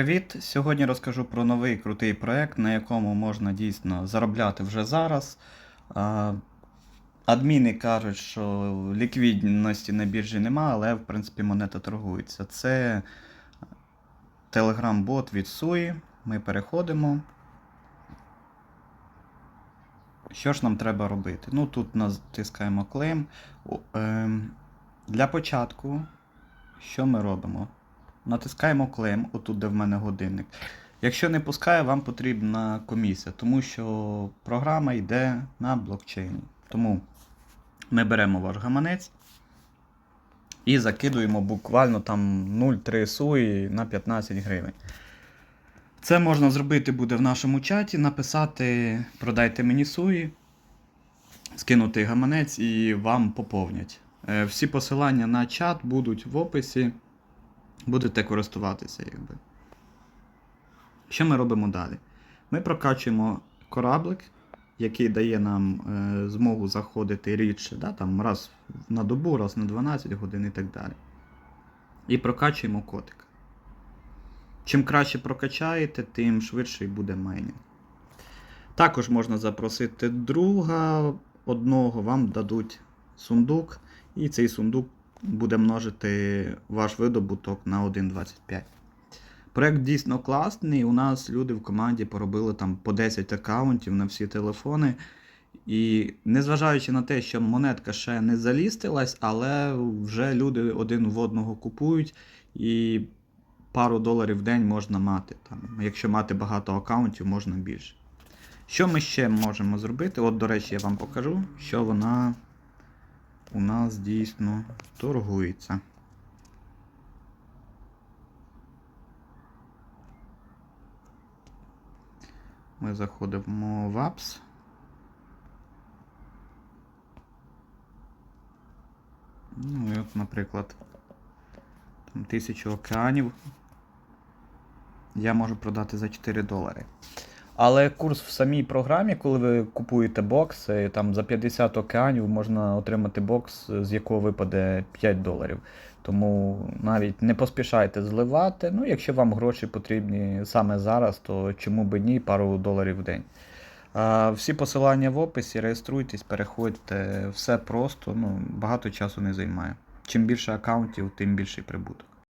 Привіт! Сьогодні розкажу про новий крутий проект, на якому можна дійсно заробляти вже зараз. Адміни кажуть, що ліквідності на біржі нема, але в принципі монета торгується. Це Telegram-бот від SUI. Ми переходимо. Що ж нам треба робити? Ну, тут натискаємо. О, ем, Для початку, що ми робимо? Натискаємо claim, отут, де в мене годинник. Якщо не пускає, вам потрібна комісія, тому що програма йде на блокчейні. Тому ми беремо ваш гаманець і закидуємо буквально там 0,3 суї на 15 гривень. Це можна зробити буде в нашому чаті, написати продайте мені суї, скинути гаманець і вам поповнять. Е, Всі посилання на чат будуть в описі. Будете користуватися, якби. Що ми робимо далі? Ми прокачуємо кораблик, який дає нам е, змогу заходити рідше, да, там раз на добу, раз на 12 годин і так далі. І прокачуємо котика. Чим краще прокачаєте, тим швидше буде майнінг. Також можна запросити друга одного, вам дадуть сундук, і цей сундук буде множити ваш видобуток на 1.25. Проект дійсно класний. У нас люди в команді поробили там по 10 аккаунтів на всі телефони. І незважаючи на те, що монетка ще не залістилась, але вже люди один в одного купують і пару доларів в день можна мати. Там, якщо мати багато аккаунтів, можна більше. Що ми ще можемо зробити? От, до речі, я вам покажу, що вона у нас дійсно торгується. Ми заходимо в Apps. Ну і от, наприклад, там тисячу океанів я можу продати за 4 долари. Але курс в самій програмі, коли ви купуєте бокс, там за 50 океанів можна отримати бокс, з якого випаде 5 доларів. Тому навіть не поспішайте зливати. Ну, якщо вам гроші потрібні саме зараз, то чому би ні, пару доларів в день. А, всі посилання в описі, реєструйтесь, переходьте, все просто, ну, багато часу не займає. Чим більше аккаунтів, тим більший прибуток.